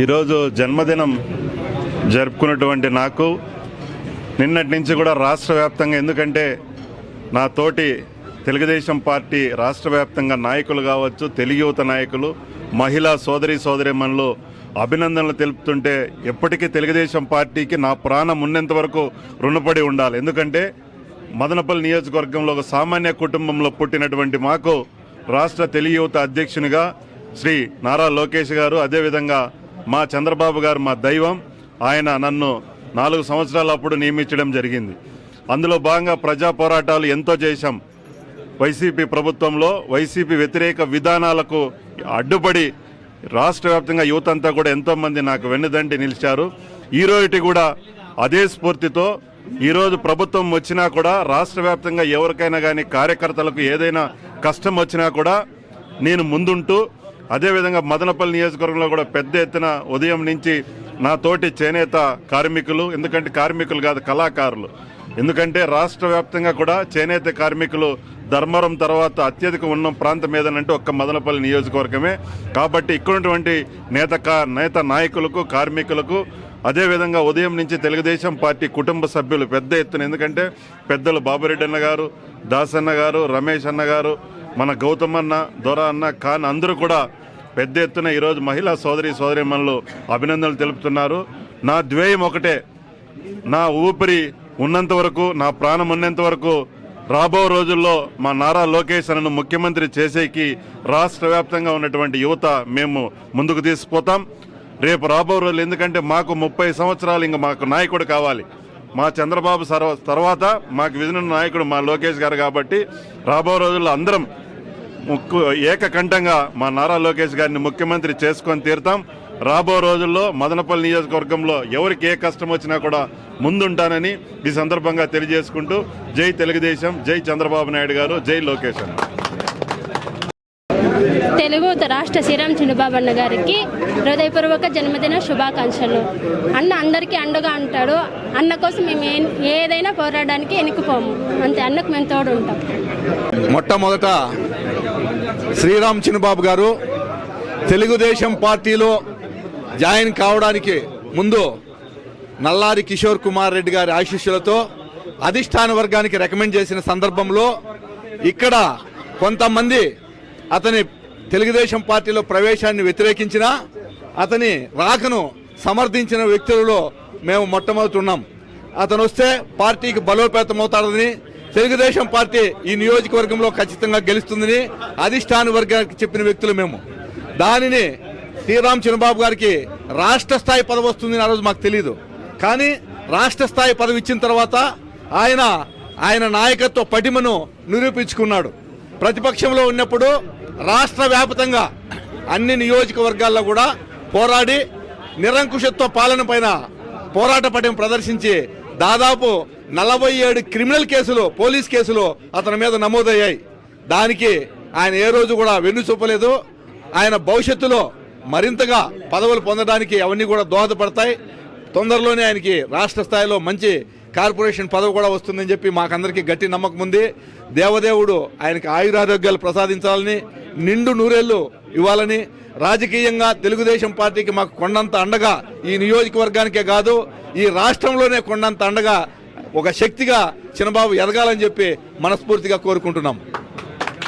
ఈరోజు జన్మదినం జరుపుకున్నటువంటి నాకు నిన్నటి నుంచి కూడా రాష్ట్ర వ్యాప్తంగా ఎందుకంటే నా తోటి తెలుగుదేశం పార్టీ రాష్ట్ర వ్యాప్తంగా నాయకులు కావచ్చు తెలుగు యువత నాయకులు మహిళా సోదరి సోదరిమణులు అభినందనలు తెలుపుతుంటే ఎప్పటికీ తెలుగుదేశం పార్టీకి నా ప్రాణం ఉన్నంత వరకు రుణపడి ఉండాలి. ఎందుకంటే మదనపల్లి నియోజకవర్గంలో ఒక సామాన్య కుటుంబంలో పుట్టినటువంటి మాకు రాష్ట్ర తెలుగు యువత అధ్యక్షునిగా శ్రీ నారా లోకేష్ గారు అదేవిధంగా మా చంద్రబాబు గారు మా దైవం ఆయన నన్ను నాలుగు సంవత్సరాల అప్పుడు నియమించడం జరిగింది. అందులో భాగంగా ప్రజా పోరాటాలు ఎంతో చేశాం. వైసీపీ ప్రభుత్వంలో వైసీపీ వ్యతిరేక విధానాలకు అడ్డుపడి రాష్ట్ర వ్యాప్తంగా యువత అంతా కూడా ఎంతోమంది నాకు వెన్నుదండి నిలిచారు. ఈ రోజుటి కూడా అదే స్ఫూర్తితో ఈరోజు ప్రభుత్వం వచ్చినా కూడా రాష్ట్ర వ్యాప్తంగా ఎవరికైనా కానీ కార్యకర్తలకు ఏదైనా కష్టం వచ్చినా కూడా నేను ముందుంటూ అదేవిధంగా మదనపల్లి నియోజకవర్గంలో కూడా పెద్ద ఎత్తున ఉదయం నుంచి నా తోటి చేనేత కార్మికులు ఎందుకంటే కార్మికులు కాదు కళాకారులు. ఎందుకంటే రాష్ట్ర వ్యాప్తంగా కూడా చేనేత కార్మికులు ధర్మవరం తర్వాత అత్యధిక ఉన్న ప్రాంతం ఏదనంటే ఒక్క మదనపల్లి నియోజకవర్గమే. కాబట్టి ఇక్కడున్నటువంటి నేత కా- నేత నాయకులకు కార్మికులకు అదేవిధంగా ఉదయం నుంచి తెలుగుదేశం పార్టీ కుటుంబ సభ్యులు పెద్ద ఎత్తున ఎందుకంటే పెద్దలు బాబురెడ్డి అన్న గారు దాసన్న గారు రమేష్ అన్న గారు మన గౌతమ్ అన్న దొర అన్న ఖాన్ అందరూ కూడా పెద్ద ఎత్తున ఈరోజు మహిళా సోదరి సోదరిమణులు అభినందనలు తెలుపుతున్నారు. నా ద్వేయం ఒకటే. నా ఊపిరి ఉన్నంత వరకు నా ప్రాణం ఉన్నంత వరకు రాబో రోజుల్లో మా నారా లోకేష్ అన్నను ముఖ్యమంత్రి చేసేకి రాష్ట్ర వ్యాప్తంగా ఉన్నటువంటి యువత మేము ముందుకు తీసుకుపోతాం. రేపు రాబో రోజులు ఎందుకంటే మాకు ముప్పై సంవత్సరాలు ఇంకా మాకు నాయకుడు కావాలి. మా చంద్రబాబు సర్వ తర్వాత మాకు విధున నాయకుడు మా లోకేష్ గారు కాబట్టి రాబో రోజుల్లో అందరం ముక్కు ఏకకంఠంగా మా నారా లోకేష్ గారిని ముఖ్యమంత్రి చేసుకొని తీరుతాం. రాబో రోజుల్లో మదనపల్లి నియోజకవర్గంలో ఎవరికి ఏ కష్టం వచ్చినా కూడా ముందుంటానని ఈ సందర్భంగా తెలియజేసుకుంటూ జై తెలుగుదేశం జై చంద్రబాబు నాయుడు గారు జై లోకేష్ అన్న. తెలుగు రాష్ట్ర శ్రీరామ్ చిన్నబాబు అన్న గారికి హృదయపూర్వక జన్మదిన శుభాకాంక్షలు. అన్న అందరికీ అండగా అంటాడు అన్న కోసం మేము ఏ- ఏదైనా పోరాడడానికి వెనుకుపోము అంతే అన్నకు మేము తోడు ఉంటాం మొట్టమొదట శ్రీరామ్ చిన్నబాబు గారు తెలుగుదేశం పార్టీలో జాయిన్ కావడానికి ముందు నల్లారి కిషోర్ కుమార్ రెడ్డి గారి ఆశీస్సులతో అధిష్టాన వర్గానికి రికమెండ్ చేసిన సందర్భంలో ఇక్కడ కొంతమంది అతని తెలుగుదేశం పార్టీలో ప్రవేశాన్ని వ్యతిరేకించిన అతని రాకను సమర్థించిన వ్యక్తులలో మేము మొట్టమొదటి ఉన్నాం. అతను వస్తే పార్టీకి బలోపేతమవుతాడని తెలుగుదేశం పార్టీ ఈ నియోజకవర్గంలో ఖచ్చితంగా గెలుస్తుందని అధిష్టాన వర్గానికి చెప్పిన వ్యక్తులు మేము. దానిని శ్రీరామ్ చంద్రబాబు గారికి రాష్ట్ర స్థాయి పదవి వస్తుందని ఆ రోజు మాకు తెలియదు కానీ రాష్ట్ర స్థాయి పదవి ఇచ్చిన తర్వాత ఆయన ఆయన నాయకత్వ పటిమను నిరూపించుకున్నాడు. ప్రతిపక్షంలో ఉన్నప్పుడు రాష్ట్ర వ్యాప్తంగా అన్ని నియోజకవర్గాల్లో కూడా పోరాడి నిరంకుశత్వ పాలన పైన పోరాట పటం ప్రదర్శించి దాదాపు నలభై ఏడు క్రిమినల్ కేసులు పోలీస్ కేసులు అతని మీద నమోదయ్యాయి. దానికి ఆయన ఏ రోజు కూడా వెన్ను చూపలేదు. ఆయన భవిష్యత్తులో మరింతగా పదవులు పొందడానికి అవన్నీ కూడా దోహదపడతాయి. తొందరలోనే ఆయనకి రాష్ట్ర స్థాయిలో మంచి కార్పొరేషన్ పదవి కూడా వస్తుందని చెప్పి మాకందరికీ గట్టి నమ్మకం ఉంది. దేవదేవుడు ఆయనకి ఆయురారోగ్యాలు ప్రసాదించాలని నిండు నూరేళ్ళు ఇవ్వాలని రాజకీయంగా తెలుగుదేశం పార్టీకి మాకు కొండంత అండగా ఈ నియోజకవర్గానికే కాదు ఈ రాష్ట్రంలోనే కొండంత అండగా ఒక శక్తిగా చిన్నబాబు ఎదగాలని చెప్పి మనస్ఫూర్తిగా కోరుకుంటున్నాం.